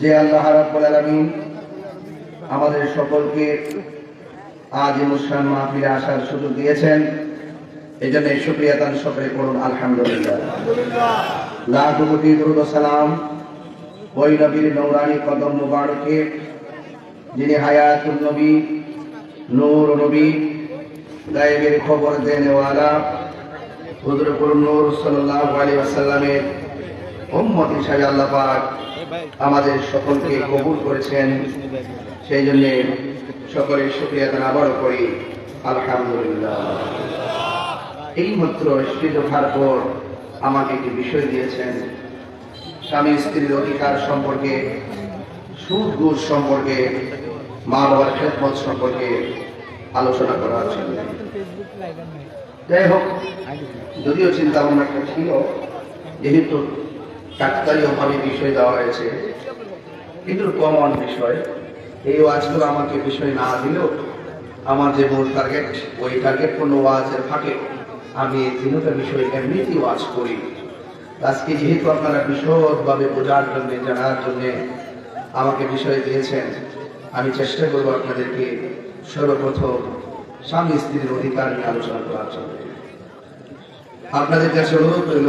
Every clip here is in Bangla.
যে আল্লাহ রাব্বুল আমাদের সকলকে আজ মুসলাম মাহফিলে আসার সুযোগ দিয়েছেন। এই জন্য শুক্রিয়া তান সকলে করুন, আলহামদুলিল্লাহ। ওই নবীর নৌরানি কদম মুবারকে, যিনি হায়াতুল নবী, নূর নবী, গায়েবের খবর দেনেওয়ালা হুজুরপুর নূর সাল্লাল্লাহু আলাইহি ওয়াসাল্লামের উম্মত হিসাবে আল্লাহ পাক আমাদের সকলকে কবুল করেছেন। সেই জন্য সকলের শুক্রিয়া তার আবারও করি, আলহামদুলিল্লাহ। এই মাত্র স্ত্রীর ওঠার পর আমাকে একটি বিষয় দিয়েছেন। স্বামী স্ত্রীর অধিকার সম্পর্কে, সুদ ঘুষ সম্পর্কে মা বাবার খেদমত সম্পর্কে আলোচনা করা জন্য যাই হোক, যদিও চিন্তা ভাবনাটা ছিল, যেহেতু ভাবে বিষয় দেওয়া হয়েছে। কিন্তু কমন বিষয়। এই ওয়াজগুলো আমাকে বিষয় না দিলেও আমার যে মূল টার্গেট ওই টার্গেট কোনো ওয়াজের ফাঁকে আমি এই তিনটা বিষয় এমনিতেই ওয়াজ করি। আজকে যেহেতু আপনারা বিশদভাবে বোঝার জন্য, জানার জন্যে আমাকে বিষয় দিয়েছেন, আমি চেষ্টা করব আপনাদেরকে সর্বপ্রথম স্বামী স্ত্রীর অধিকার নিয়ে আলোচনা করার জন্য। আপনাদের কাছে অনুরোধ রইল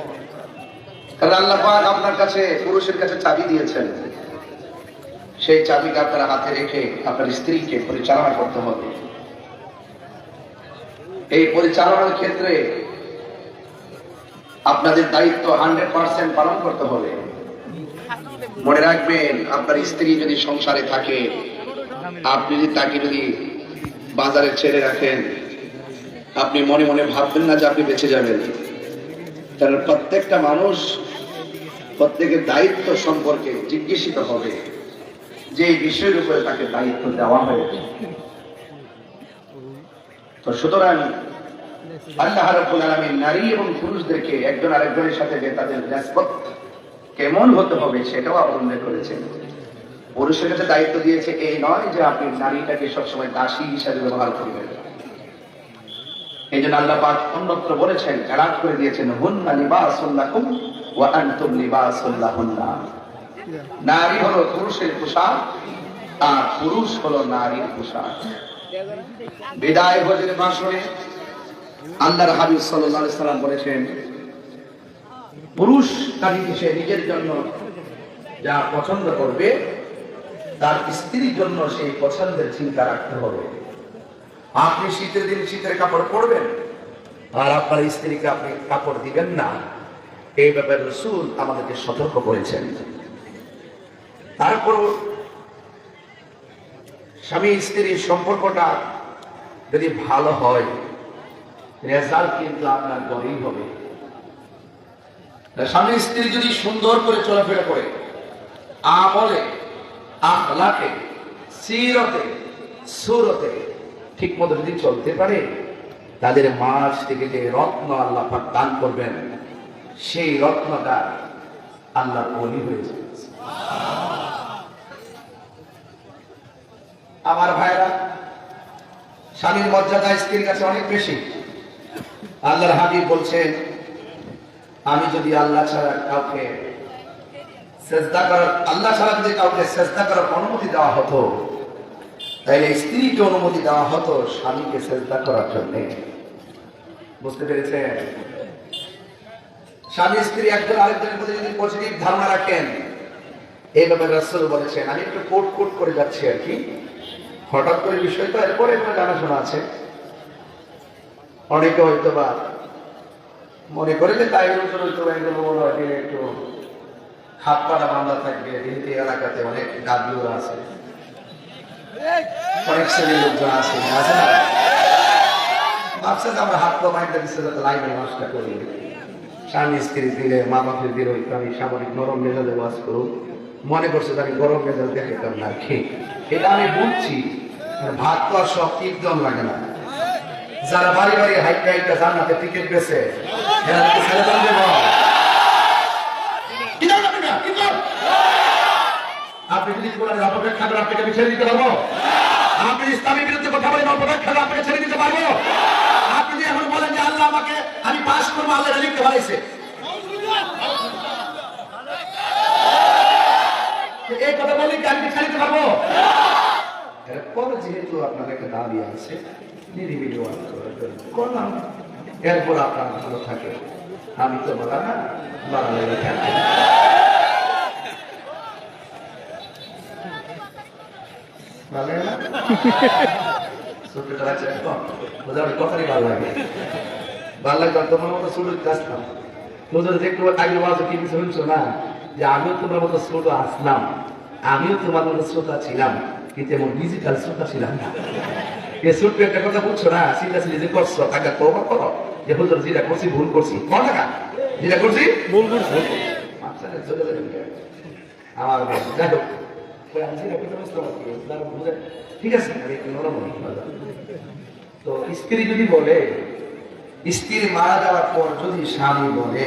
কারণ আল্লাহ আপনার কাছে, পুরুষের কাছে চাবি দিয়েছেন। সেই চাবিকে আপনার হাতে রেখে আপনার স্ত্রীকে পরিচালনা করতে হবে। এই পরিচালনার ক্ষেত্রে আপনাদের দায়িত্ব হান্ড্রেড পার্সেন্ট পালন করতে হবে। মনে রাখবেন, আপনার স্ত্রী যদি সংসারে থাকে, আপনি যদি তাকে যদি বাজারে ছেড়ে রাখেন, আপনি মনে মনে ভাববেন না যে আপনি বেঁচে যাবেন। কারণ প্রত্যেকটা মানুষ প্রত্যেকের দায়িত্ব সম্পর্কে জিজ্ঞাসিত হবে। যে বিষয়ের উপরে তাকে দায়িত্ব দেওয়া হয়েছে। তো সুতরাং নারী এবং পুরুষদেরকে একজন আরেকজনের সাথে তাদের কেমন হতে হবে সেটাও করেছেন। পুরুষের কাছে দায়িত্ব দিয়েছে এই নয় যে আপনি নারীটাকে সবসময় দাসী হিসাবে ব্যবহার করবেন। এই জন্য আল্লাহ অন্যত্র বলেছেন করে দিয়েছেন, হুন্না লিবাসুল্লাকুম ওয়া আনতুম লিবাসুল্লাহুন্না নারী। হলো পুরুষের পোশাক আর পুরুষ হলো নারীর পোশাক। বিদায় ভোজের ভাষণে আল্লাহর হাবিব সাল্লাল্লাহু আলাইহি সাল্লাম বলেছেন পুরুষ নারীকে সে নিজের জন্য যা পছন্দ করবে তার স্ত্রীর জন্য সেই পছন্দের চিন্তা রাখতে হবে। আপনি শীতের দিন শীতের কাপড় পরবেন আর আপনার স্ত্রীকে আপনি কাপড় দিবেন না। এই ব্যাপারে রসুল আমাদেরকে সতর্ক করেছেন। তারপর স্বামী স্ত্রীর সম্পর্কটা যদি ভালো হয়, রেজাল্ট কিন্তু আপনার গড়েই হবে। স্বামী স্ত্রী যদি সুন্দর করে চলাফেরা করে, আমলে, আখলাকে, সিরতে, সুরতে ঠিক মতো যদি চলতে পারে, তাদের মাছ থেকে যে রত্ন আল্লাহ দান করবেন সেই রত্নটা আল্লাহ বলি হয়ে যাবে আমার ভাইরা, স্বামীর মর্যাদা স্ত্রীর কাছে অনেক বেশি। আল্লাহর হাবিব বলছেন, আমি যদি আল্লাহ ছাড়া কাউকে চেষ্টা করার, আল্লাহ ছাড়া যদি কাউকে চেষ্টা করার অনুমতি দেওয়া হতো, তাইলে স্ত্রীকে অনুমতি দেওয়া হতো স্বামীকে চেষ্টা করার জন্য। বুঝতে পেরেছেন? স্বামী স্ত্রী একজন আরেকজনের প্রতি যদি পজিটিভ ধারণা রাখেন, এই ব্যাপারে রাসূল বলেছেন, আমি একটু কোট কোট করে যাচ্ছি আর কি। হঠাৎ করে বিষয় তো এরপরে এগুলো জানাশোনা আছে। অনেকে হয়তো বা মনে করে যে তাই অনুসরণ হয়তো এগুলো মনে হয় একটু হাত পাড়া বান্ধা থাকবে, যেহেতু এলাকাতে অনেক গাদিওরা আছে। অনেক শ্রেণির লোকজন আছে আছে না? ভাবছে যে আমরা হাত পা মাইন্ডে দিচ্ছে, যাতে লাইনে নষ্ট করি। স্বামী স্ত্রী দিলে, মা বাপের দিলে আমি সামরিক নরম মেজাজে বাস করুক। মনে করছে তাকে গরম মেজাজ দেখে কেমন না। খেয়ে এটা আমি বুঝছি ভাত তো আর সব একদম লাগে না। যারা বাড়ি বাড়ি হাইটে হাইটে জান্নাতে টিকিট দেব? আপনি যদি কোরআন অপেক্ষা করেন আপনাকে আমি ছেড়ে দিতে পারব? আপনি ইসলামের বিরুদ্ধে কথা বলেন করে আপনাকে ছেড়ে দিতে পারব? আল্লাহ আমাকে আমি পাস করব আল্লাহ লিখতে পারাইছে এই কথা বলে আমি কি পারব এরপর যেহেতু আপনার একটা দাবি আছে নিরিবিলি করলাম এরপর আপনার ভালো থাকে আমি তো বলা না বলা লেগে থাকে ভালো না একদম কথাই ভালো লাগে লাগে তোমার মতো ছোট আসতাম তোদের দেখতে আগে কি কিছু শুনছো না? যে আমিও তোমার মতো ছোট আসলাম। আমিও তোমার মতো শ্রোতা ছিলাম কিন্তু এমন ডিজিটাল শ্রোতা ছিলাম না। এ ছোট্ট একটা কথা বুঝছ না? চিন্তা যে করছ টাকা তবা করো। যে হুজুর যেটা করছি ভুল করছি। কত টাকা যেটা করছি? ভুল করছি। আমার যাই হোক। ঠিক আছে তো স্ত্রী যদি বলে স্ত্রী মারা যাওয়ার পর যদি স্বামী বলে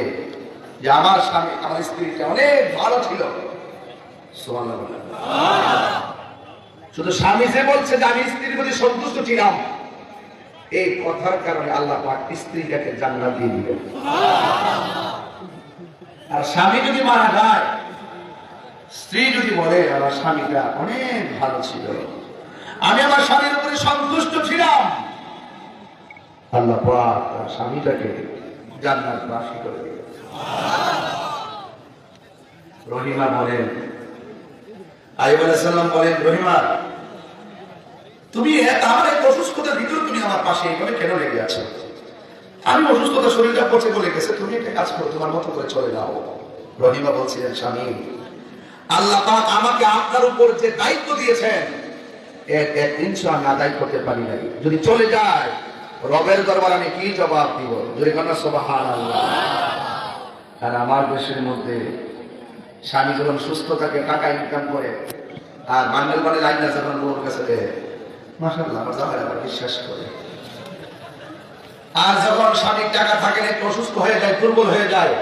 যে আমার স্বামী, আমার স্ত্রীটা অনেক ভালো ছিল। শুধু স্বামী যে বলছে যে আমি স্ত্রীর প্রতি সন্তুষ্ট ছিলাম, এই কথার কারণে আল্লাহ স্ত্রীটাকে জান্নাত দিয়ে দিবেন। আর স্বামী যদি মারা যায়, স্ত্রী যদি বলে, আমার স্বামীটা অনেক ভালো ছিল। আমি আমার স্বামীর উপরে সন্তুষ্ট ছিলাম। আল্লাহ পাক তার স্বামীটাকে জান্নাত বাসী করে দিলেন। রহিমা বলেন আইব আলাইসাল্লাম বলেন, রহিমা, তুমি আমার এক অসুস্থতার ভিতরে তুমি আমার পাশে এইভাবে কেন লেগে আছো? আমি অসুস্থতা শরীরটা পচে বলে গেছে, তুমি একটা কাজ করো, তোমার মতো করে চলে যাও। রহিমা বলছিলেন, স্বামী, আল্লাহ পাক আমাকে আপনার উপর যে দায়িত্ব দিয়েছেন এক এক ইঞ্চ আমি আদায় করতে পারি নাই। যদি চলে যায় রবের দরবার আমি কি জবাব দিব? কন্যা সবাহান আর আমার দেশের মধ্যে স্বামী যখন সুস্থ থাকে টাকা ইনকাম করে আর বান্ডেল মানে লাইন না যখন বউর কাছে দেয় মাসাল্লাহ আমার জামাই আবার বিশ্বাস করে। আর যখন স্বামীর টাকা থাকে না একটু অসুস্থ হয়ে যায় দুর্বল হয়ে যায়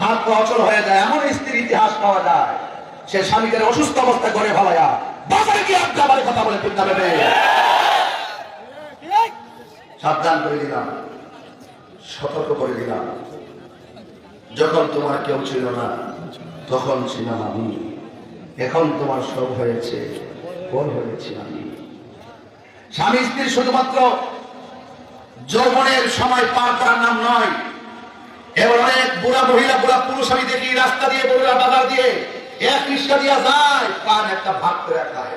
হাত পা অচল হয়ে যায় এমন স্ত্রীর ইতিহাস পাওয়া যায় সে স্বামীকে অসুস্থ অবস্থা করে ফেলায়া বাজারে গিয়ে আমার কথা বলে চিন্তা ভেবে সাবধান করে দিলাম। সতর্ক করে দিলাম। যখন তোমার কেউ ছিল না, তখন ছিলাম আমি। এখন তোমার সব হয়েছে বল হয়েছি আমি। স্বামী স্ত্রী শুধুমাত্র যৌবনের সময় পার করার নাম নয়, এবার অনেক বুড়া মহিলা, বুড়া পুরুষ আমি দেখি রাস্তা দিয়ে বড়রা বাজার দিয়ে এক রিক্সা দিয়া যায় পান একটা ভাগ করে খায়।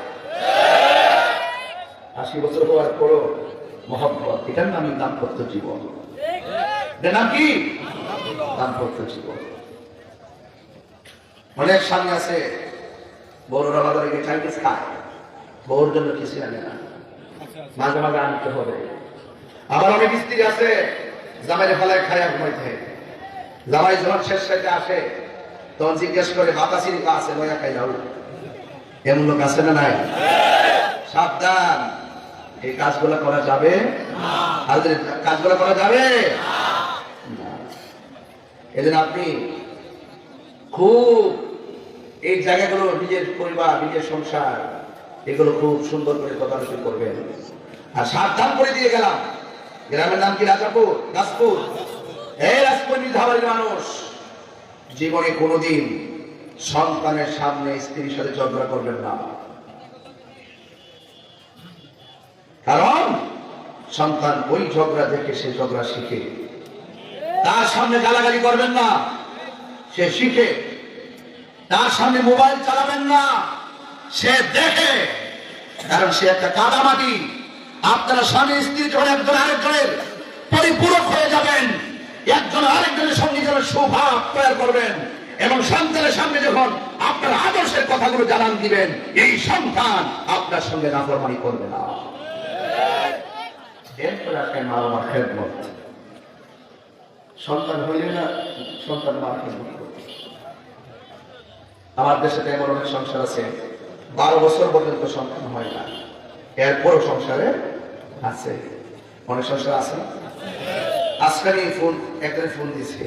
আশি বছর হওয়ার পরও মহব্বত। এটার নামই দাম্পত্য জীবন। এটার কি? দাম্পত্য জীবন। অনেক স্বামী আছে বড়রা বাজারে গিয়ে চাইনিজ খায়। বউর জন্য কিছু আনে না। মাঝে মাঝে আনতে হবে। আবার অনেক স্ত্রী আছে জামাইরে ফেলায় খায় ঘুমাইতে জামাই যখন শেষ সাইতে আসে তখন জিজ্ঞেস করে বাতাসি আছে লয়া খাই যাও এমন লোক আছে না নাই? সাবধান। এই কাজগুলো করা যাবে? কাজগুলো করা যাবে? এদিন আপনি খুব এই জায়গাগুলো, নিজের পরিবার, নিজের সংসার, এগুলো খুব সুন্দর করে তদারকি করবেন। আর সাবধান করে দিয়ে গেলাম। গ্রামের নাম কি রাজাপুর? দাসপুর এই রাজপুর নিধাবাড়ির মানুষ। জীবনে কোনোদিন সন্তানের সামনে স্ত্রীর সাথে ঝগড়া করবেন না। কারণ সন্তান ওই ঝগড়া দেখে সে ঝগড়া শিখে। তার সামনে গালাগালি করবেন না, সে শিখে। তার সামনে মোবাইল চালাবেন না, সে দেখে। কারণ সে একটা কাদামাটি আপনারা স্বামী, স্ত্রী যখন একজন আরেকজনের পরিপূরক হয়ে যাবেন, একজন আরেকজনের সঙ্গে যেন সুভাব তৈরি করবেন এবং সন্তানের সামনে যখন আপনার আদর্শের কথাগুলো জানান দিবেন, এই সন্তান আপনার সঙ্গে নাফরমানি করবে না। এরপরে আসেন মা বাবার খেদমত? সন্তান হইলে না সন্তান মা আমার দেশে এমন অনেক সংসার আছে, বারো বছর পর্যন্ত সন্তান হয় না। এরপরও সংসারে আছে। অনেক সংসার আছে। না আজকে এই ফোন একটা ফোন দিছে।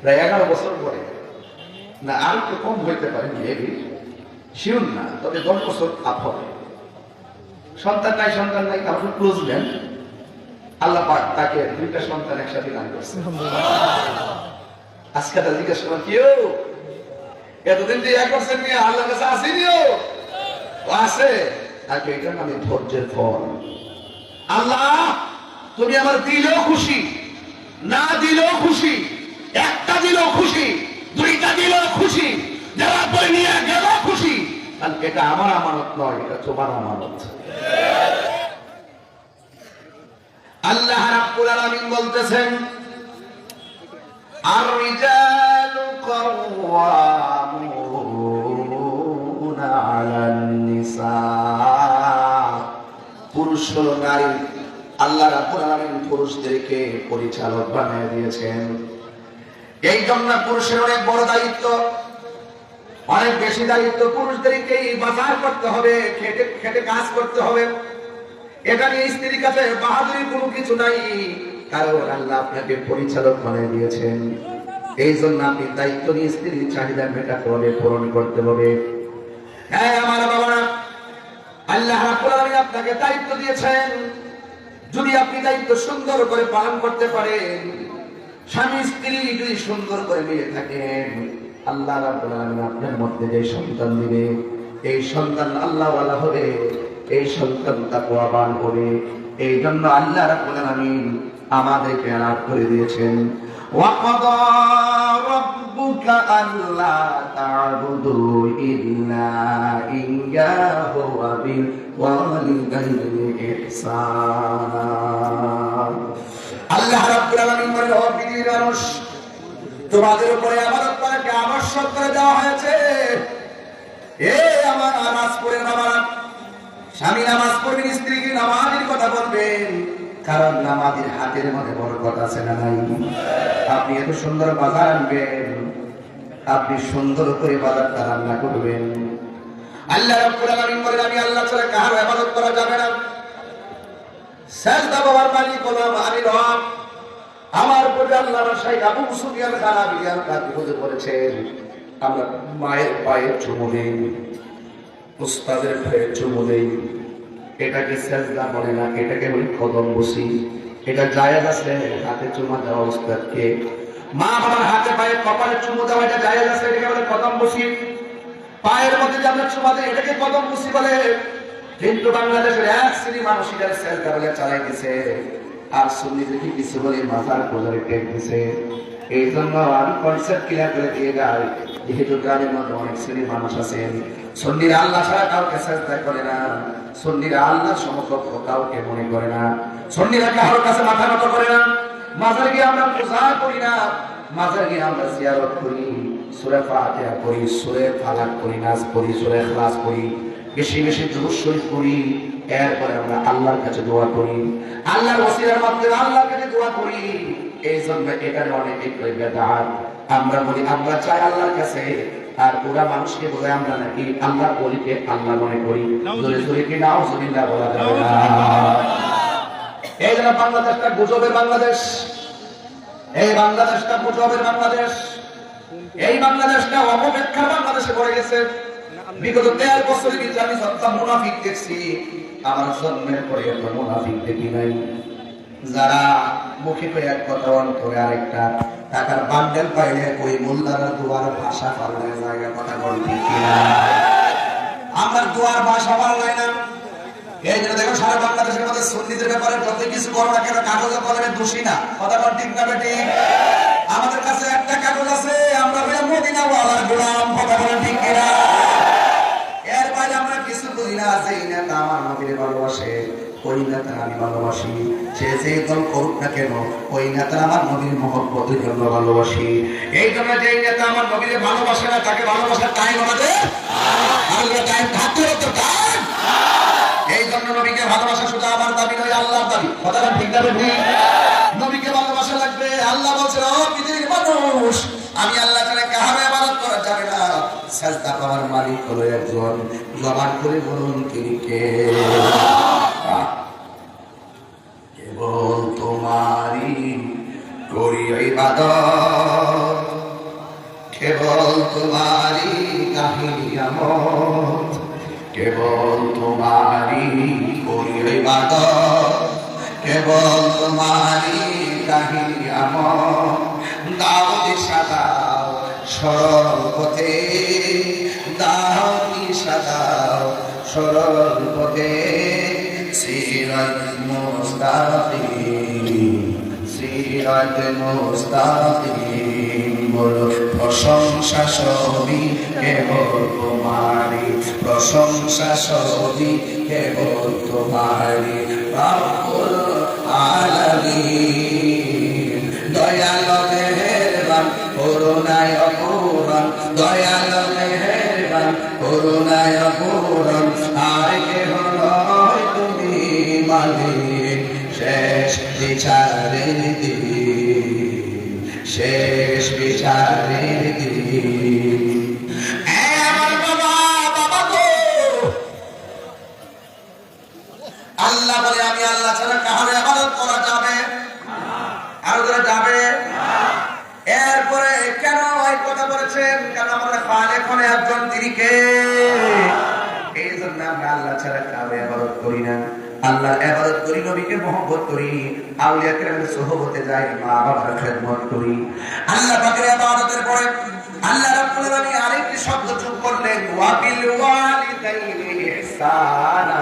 প্রায় এগারো বছর পরে। না, আর একটু কম হইতে পারে মেবি শিওর না, তবে দশ বছর আপ হবে। সন্তান নাই সন্তান নাই ক্লোজ দেন আল্লাহ পাক তাকে দুইটা সন্তান একসাথে দান করছে। আজকে তার জিজ্ঞেস করলাম কেউ এতদিন যে এক বছর নিয়ে আল্লাহ কাছে আসেনিও আছে। তাকে এটার নামে ধৈর্যের ফল আল্লাহ, তুমি আমার দিলেও খুশি, না দিলেও খুশি, একটা দিলেও খুশি, দুইটা দিলেও খুশি দেওয়ার বই নিয়ে গেল খুশি, কারণ এটা আমার আমানত নয়, এটা তোমার আমানত। আল্লাহ রাব্বুল আলামিন বলতেছেন আর রিজালু কাওয়ামুনা আলান নিসা। পুরুষ হলো নারী। আল্লাহ রাব্বুল আলামিন পুরুষদেরকে পরিচালক বানিয়ে দিয়েছেন। এই জন্য পুরুষের অনেক বড় দায়িত্ব, অনেক বেশি দায়িত্ব পুরুষদেরকেই বাজার করতে হবে, খেটে খেটে কাজ করতে হবে। এটা নিয়ে স্ত্রীর কাছে বাহাদুরি কোনো কিছু নাই। কারণ আল্লাহ আপনাকে পরিচালক বানিয়ে দিয়েছেন। এই জন্য আপনি দায়িত্ব নিয়ে স্ত্রীর চাহিদা মেটাতে হবে, পূরণ করতে হবে। হ্যাঁ আমার বাবারা, আল্লাহ আপনাকে দায়িত্ব দিয়েছেন। যদি আপনি দায়িত্ব সুন্দর করে পালন করতে পারেন, স্বামী, স্ত্রী যদি সুন্দর করে মিলে থাকেন, আল্লাহ আপনার মধ্যে যে সন্তান দিবে, এই সন্তান আল্লাহওয়ালা হবে। এই সন্তান তাকুয়াবান হবে। এই জন্য আল্লাহ রাব্বুল আলামিন আমাদেরকে আলাপ করে দিয়েছেন আল্লাহ মানুষ, তোমাদের উপরে আমার উপরে আবশ্যক করে দেওয়া হয়েছে। এ আমার আনাজ করে আমার স্বামী নামাজ পড়বেন স্ত্রীকে নামাজের কথা বলবেন? কারণ নামাজের হাতের মধ্যে বরকত আছে না নাই? আপনি এত সুন্দর বাজার আনবেন, আপনি সুন্দর করে বাজারটা রান্না করবেন। আল্লাহ রাব্বুল আলামিন বলেন, আমি আল্লাহ ছাড়া কারও ইবাদত করা যাবে না। সাজদা বাবার মালিক আমি রব আমার প্রতি আল্লাহ শাইখ আবু সুফিয়ান খান আমরা মায়ের পায়ে চুমু দেই উস্তাদের পায়ে চুমু দেই। এটাকে সাজদা বলে না, এটাকে বলি কদম বসি। এটা জায়েজ আছে, হাতে চুমা দেওয়া উস্তাদকে। মা বাবার হাতে পায়ে কপালে চুমু দেওয়া, এটা জায়েজ আছে, এটাকে বলে কদম বসি। পায়ের মধ্যে যে আমরা চুমা দিই, এটাকে কদম বসি বলে। কিন্তু বাংলাদেশের এক শ্রেণি মানুষ এটার সেলটা বলে চালাই দিছে। আর সুন্নিদেরকে কিছু বলে, মাথার কোজরে টেক দিছে। এই জন্য আমি কনসেপ্ট ক্লিয়ার করে দিয়ে যাই। যেহেতু গ্রামের মধ্যে অনেক শ্রেণির মানুষ আছেন, সন্নিরা আল্লাহ ছাড়া কাউকে চেষ্টা করে না, সন্নিরা আল্লাহ সমকক্ষ কাউকে মনে করে না, সন্নিরা কারোর কাছে মাথা নত করে না? মাজার গিয়ে আমরা পূজা করি না, মাজার গিয়ে আমরা জিয়ারত করি, সুরে ফাতিহা করি সুরে ফালাক করি নাচ করি সুরে খ্লাস করি বেশি বেশি দুরূদ শরীফ করি এরপরে আমরা আল্লাহর কাছে দোয়া করি, আল্লাহর ওসিলার মাধ্যমে আল্লাহর কাছে দোয়া করি। এই জন্য এখানে অনেকে কই বেদাত। আমরা বলি, আমরা চাই আল্লাহর কাছে। আর ওরা মানুষকে বলে আমরা নাকি আল্লাহ বলিকে আল্লাহ মনে করি। জোরে জোরে কি নাও জমিল্লা বলা যাবে না। এই জন্য বাংলাদেশটা গুজবের বাংলাদেশ। এই বাংলাদেশটা গুজবের বাংলাদেশ। এই বাংলাদেশটা অপব্যাখ্যার বাংলাদেশে পড়ে গেছে। বিগত দেড় বছরের আমি সত্তা মুনাফিক দেখছি। আমার জন্মের পরে এত মুনাফিক দেখি নাই। যারা মুখে পেয়ে এক কথা অন্তরে আরেকটা টাকার বান্ডেল পাইলে ওই মোল্লারা দুয়ার ভাষা পাল্লে জায়গা কথা বল ঠিক আমার দুয়ার ভাষা পাল্লাই না। এই দেখো, সারা বাংলাদেশের মধ্যে সন্ধিদের ব্যাপারে যত কিছু করো না কেন কাগজে কলমে দোষী না। কথা বল ঠিক না বেটি? আমাদের কাছে একটা কাগজ আছে, আমরা ওয়ালার গোলাম, কথা বলেন ঠিক কিনা? এর বাইরে আমরা কিছু করি না এই নেতা আমার নবীর ভালোবাসে। ওই নেতা আমি ভালোবাসি। সে যে করুক না কেন, ওই নেতা আমার নবীর মহব্বতের জন্য ভালোবাসি। এই জন্য যে নেতা আমার নবীর ভালোবাসে না, তাকে ভালোবাসার টাইম আমাদের নবীকে ভালোবাসা শুধু আমার দাবি নয় কথাটা নবীকে ভালোবাসা লাগবে, আল্লাহ বলছে মানুষ, আমি আল্লাহ ছাড়া কাহারে ইবাদত করা যাবে না সাজদা পাওয়ার মালিক হলো একজন জবান করে বলুন তিনি কে? কেবল তোমারই করি ইবাদত, কেবল তোমারই কাহিনী কেবল তোমারই করি কেবল তোমারই কাহিনী দাও সরল পথে দিশা দাও সরল পথে সিরাত মুস্তাকিম সিরাত মুস্তাকিম বলো, প্রশংসা সবই কেবল তোমারি, প্রশংসা সবই কেবল তোমারি, রব্বুল আলামিন দয়াল মেহেরবান দয়াল মেহেরবান, করুণায় অপূরণ। তুমি মালিক, শেষ বিচারের দিন আল্লাহ বলে, আমি আল্লাহ ছাড়া কাহার আবাদত করা যাবে আর ওরা যাবে এরপরে কেন এই কথা বলেছেন কেন আমাদের পালে খনে একজন তিনি কে? এই জন্য আমরা আল্লাহ ছাড়া কাউরে আবাদত করি না। আল্লাহর আবাদত করি, নবীকে মহব্বত করি, আউলিয়া কেরামের সোহবতে যাই মা বাবার খেদমত করি। আল্লাহ পাকের আবাদতের পরে আল্লাহ রাব্বুল আলামিন আরেকটি শব্দ যোগ করলেন, ওয়াবিল ওয়ালিদাইনি ইহসানা।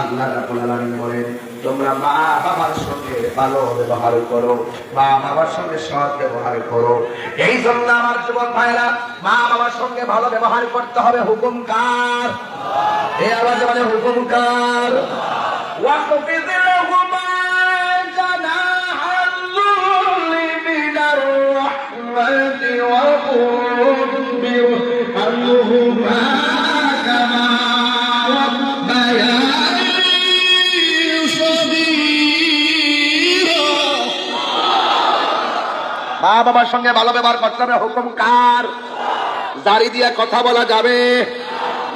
আল্লাহ রাব্বুল আলামিন বলেন তোমরা মা বাবার সঙ্গে ভালো ব্যবহার করো, মা বাবার সঙ্গে সৎ ব্যবহার করো। এই জন্য আমার যুবক ভাইরা মা বাবার সঙ্গে ভালো ব্যবহার করতে হবে হুকুমকার। এই আওয়াজে মানে বাবার সঙ্গে ভালো ব্যবহার করতে হবে। হুকুম কার? জারি দিয়ে কথা বলা যাবে।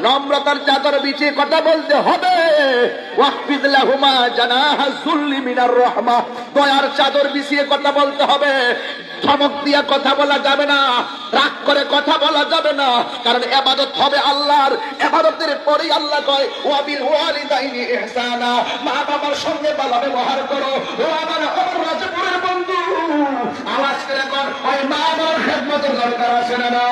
নম্রতার চাদর বিছিয়ে কথা বলতে হবে। দয়ার চাদর বিছিয়ে কথা বলতে হবে। ধমক দিয়ে কথা বলা যাবে না। রাগ করে কথা বলা যাবে না। কারণ এবাদত হবে আল্লাহর। এবাদতের পরেই আল্লাহ কয় মা বাবার সঙ্গে ভালো ব্যবহার করো। ও আমার রাজপুরের বন্ধু। দরকার আছে না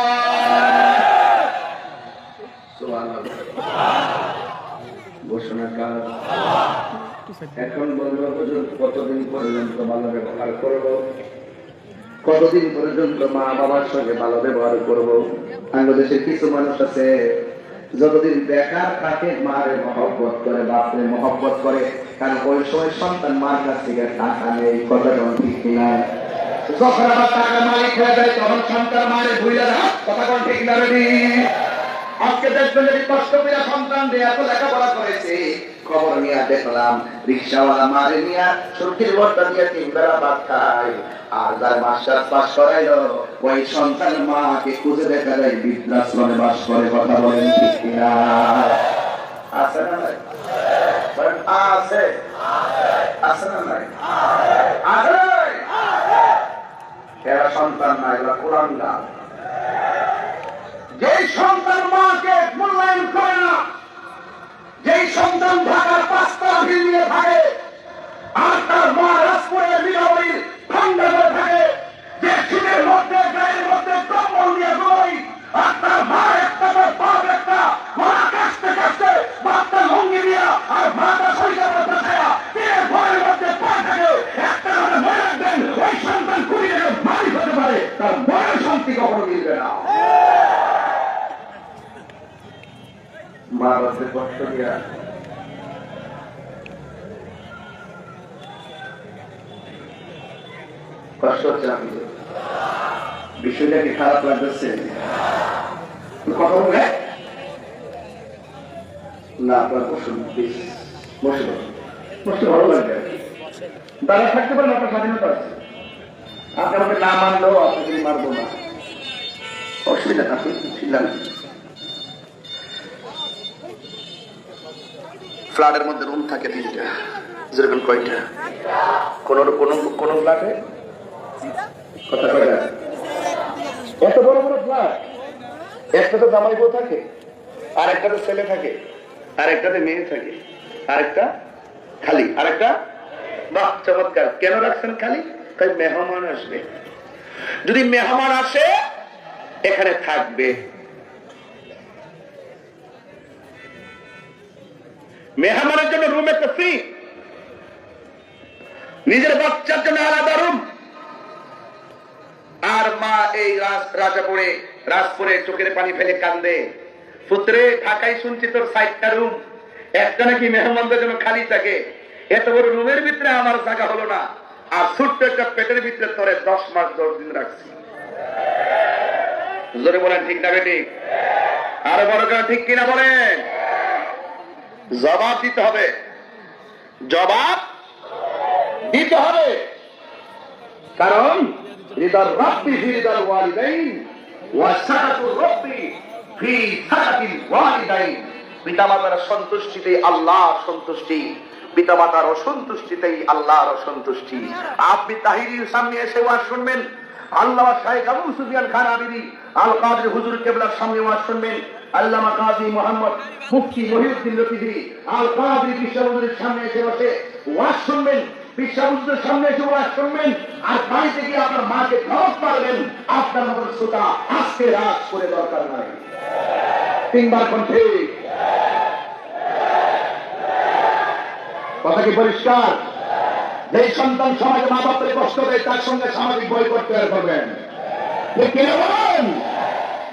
হুজুর, কতদিন পর্যন্ত ভালো ব্যবহার কতদিন পর্যন্ত মা বাবার সঙ্গে ভালো ব্যবহার করব? বাংলাদেশে কিছু মানুষ আছে, যতদিন বেকার থাকে, মারে মহব্বত করে, বাপরে মহব্বত করে, কারণ ওই সময় সন্তান মার কাছ থেকে টাকা নেই, কথাটা ঠিক কিনা? যখন আবার টাকা মালিক হয়ে যায়, তখন সন্তান মারে, ভুলে না কথা কোন ঠিক না রেডি আজকে দেখবেন যদি কষ্ট করে সন্তান মাকে খুঁজে দেখা যায়, বৃদ্ধাশ্রমে বাস করে, কথা বলেন ঠিক কিনা? আছে না আছে। আছে না এরা সন্তান না, এরা কোরআন গান যে সন্তান মাকে মূল্যায়ন করে না, যেই সন্তান ঢাকার পাঁচটা বিল্ডিং থাকে, আর তার মা রাজপুরের মিলাবলির ঠান্ডা থাকে, যে শীতের মধ্যে গায়ের মধ্যে কম্বল দিয়ে ঘুমাই আর তার মা একটা তার বাপ একটা, মা কাশতে কাশতে বাপটা লঙ্গি দিয়া আর মাটা সরিষা পাতা ছায়া তীরের ভয়ের মধ্যে পা থাকে একটা করে মনে রাখবেন ওই সন্তান কুড়ি টাকা মালিক হতে পারে তার মনের শান্তি কখনো মিলবে না। মা কষ্ট দিয়া। বিষয়টা কি খারাপ লাগতেছে? কথা না, আপনার বসে বসতে ভালো লাগবে। দাঁড়া থাকতে পারেন, আপনার স্বাধীনতা আছে। আপনি আমাকে না মানলেও আপনাকে মারবো না। অসুবিধা না ছিলাম ফ্ল্যাটের মধ্যে রুম থাকে তিনটা, যেরকম কয়টা? কোন কোন কোন ফ্ল্যাটে? কথা কয়টা এত বড় বড় ফ্ল্যাট একটা তো জামাই বউ থাকে আর একটাতে ছেলে থাকে আর একটাতে মেয়ে থাকে, আরেকটা খালি, আরেকটা? বাহ, চমৎকার। কেন রাখছেন খালি? তাই মেহমান আসবে। যদি মেহমান আসে, এখানে থাকবে। মেহমানের জন্য রুম একটা ফ্রি নিজের বাচ্চার জন্য আলাদা রুম আর মা এই রাজ- রাজাপুরে, রাজপুরে চোখের পানি ফেলে কান্দে। পুত্রে, ঢাকায় শুনছি তোর সাইডটা রুম একটা নাকি মেহমানদের জন্য খালি থাকে। এত বড় রুমের ভিতরে আমার জায়গা হলো না। আর ছোট্ট একটা পেটের ভিতরে তোরে দশ মাস, দশ দিন রাখছি। জোরে বলেন, ঠিক না বেটি? আরও বড় করে ঠিক কিনা বলেন? জবাব দিতে হবে। জবাব দিতে হবে। কারণ, হৃদয় রব্বি, হৃদয় ওয়ালিদাইন, ওয়া সাকাতুর রব্বি ফি সাকাতিল ওয়ালিদাইন। পিতামাতার সন্তুষ্টিতেই আল্লাহ সন্তুষ্টি। পিতামাতার অসন্তুষ্টিতেই আল্লাহর অসন্তুষ্টি। আপনি তাহিরির সামনে এসে ওয়াজ শুনবেন। আল্লাহ শাহেখ আবু সুফিয়ান খান আবিদি আল কাদের হুজুর কেবলার সামনে ওয়াজ শুনবেন। আল্লামা কাজী মোহাম্মদ মুফতি মহিউদ্দিন আল কাদের সামনে এসে বসে ওয়াজ শুনবেন। সামনে এসে ওয়াজ শুনবেন। আর বাড়িতে গিয়ে আপনার মাকে খরচ পারবেন আপনার মতো শ্রোতা আজকে রাত করে দরকার নাই। তিনবার কণ্ঠে কথা কি পরিষ্কার? যেই সন্তান সমাজে মা বাপের কষ্ট দেয়, তার সঙ্গে সামাজিক বয়কট তৈরি করবেন।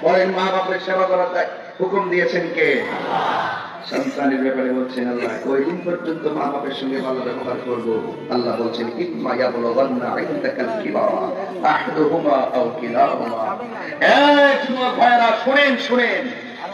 বলেন? মা বাপের সেবা করা হুকুম দিয়েছেন কে? সন্তানের ব্যাপারে বলছেন আল্লাহ ওই দিন পর্যন্ত মা বাপের সঙ্গে ভালো ব্যবহার করব? আল্লাহ বলছেন, ইম্মা ইয়াবলুগান্না ইনদাকাল কিবারা, আহদুহুমা আও কিলাহুমা। এক যুবক ভাইরা শুনেন শুনেন।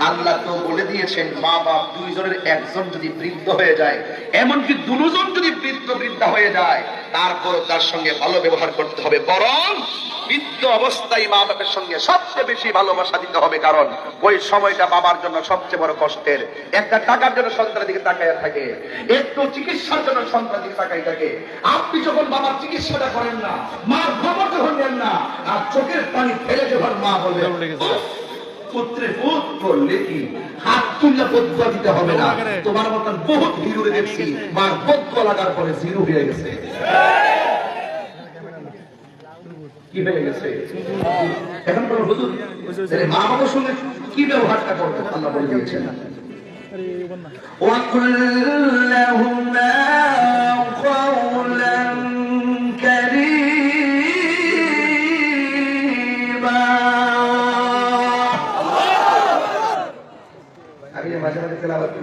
আল্লাহ তো বলে দিয়েছেন মা বাপ দুইজনের একজন যদি বৃদ্ধ হয়ে যায় এমনকি দুজন যদি বৃদ্ধ বৃদ্ধা হয়ে যায় তারপর তার সঙ্গে ভালো ব্যবহার করতে হবে। বরং বৃদ্ধ অবস্থায় মা বাপের সঙ্গে সবচেয়ে বেশি ভালোবাসা দিতে হবে কারণ ওই সময়টা বাবার জন্য সবচেয়ে বড় কষ্টের। একটা টাকার জন্য সন্তানের দিকে তাকায় থাকে একটু চিকিৎসার জন্য সন্তানের দিকে তাকাই থাকে। আপনি যখন বাবার চিকিৎসাটা করেন না মার খবর যখন নেন না আর চোখের পানি ফেলে যখন মা বলে "উফ, পুত্রে পুত করলে কি হাত তুললে বদুয়া দিতে হবে না তোমার মতন বহুত হিরোরে দেখছি মার বদুয়া লাগার পরে জিরো হয়ে গেছে কি হয়ে গেছে এখন বলো হুজুর তাহলে মা বাবার সঙ্গে কি ব্যবহারটা করবে আল্লাহ বলে দিয়েছেন وقل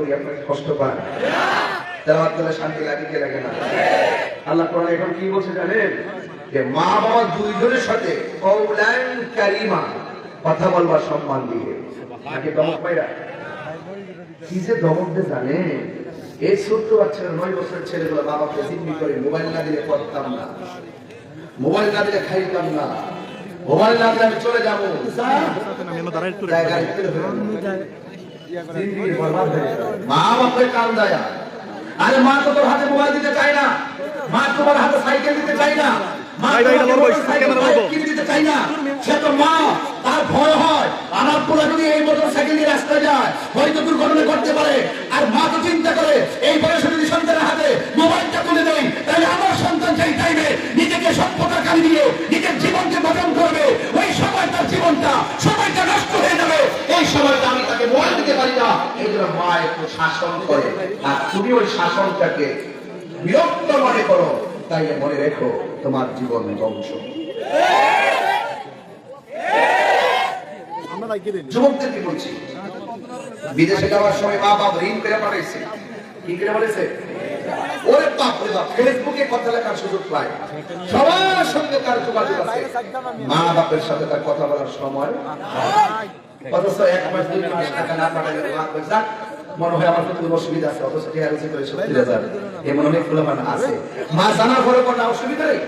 করি আপনাকে কষ্ট পান। তেলাওয়াত করলে শান্তি লাগে কি লাগে না? আল্লাহ কোরআন এখন কি বলছে জানেন? যে মা বাবা দুইজনের সাথে কৌলান কারিমা কথা বলবার সম্মান দিয়ে। নাকি দমক পাইরা কি যে দমক দিয়ে জানে? এই ছোট্ট বাচ্চারা নয় বছরের ছেলেগুলো বাবাকে জিম্মি করে মোবাইল না দিলে পড়তাম না। মোবাইল না দিলে খাইতাম না। মোবাইল না দিলে আমি চলে যাব। জায়গায় মা বাপের কান দেয়া আরে মা তো তোর হাতে মোবাইল দিতে চায় না। মা তোমার হাতে সাইকেল দিতে চায় না। মা কিনে দিতে চায় না। সে তো মা তার ভয় হয়। আমার পোলা যদি এই মোটর সাইকেল নিয়ে রাস্তায় যায় হয়তো দুর্ঘটনা করতে পারে। আর মা তো চিন্তা করে এই বয়সে যদি সন্তানের হাতে মোবাইলটা তুলে দেয় তাহলে আমার সন্তান সেই টাইমে নিজেকে সভ্যতা কালি দিয়ে নিজের শাসন করে আর তুমি ওই শাসনটাকে বিরক্ত মনে করো তাই মনে রেখো তোমার জীবন ধ্বংস। যুবকদেরকে বলছি? বিদেশে যাওয়ার সময় মা ঋণ করে পাঠাইছে। কি করে বলেছে? ওরে বাপ রে বাপ ফেসবুকে কথা লেখার সুযোগ পায়। সবার সঙ্গে তার যোগাযোগ আছে। মা বাপের সাথে তার কথা বলার সময় অথচ এক মাস দুই মাস টাকা না পাঠালে মা কয়, "যাক, মনে হয় আমার তো কোনো অসুবিধা আছে, অথচ সত্যি হাজার এমন অনেক ফুলমান আছে। মা জানার পরে কোনো অসুবিধা নেই।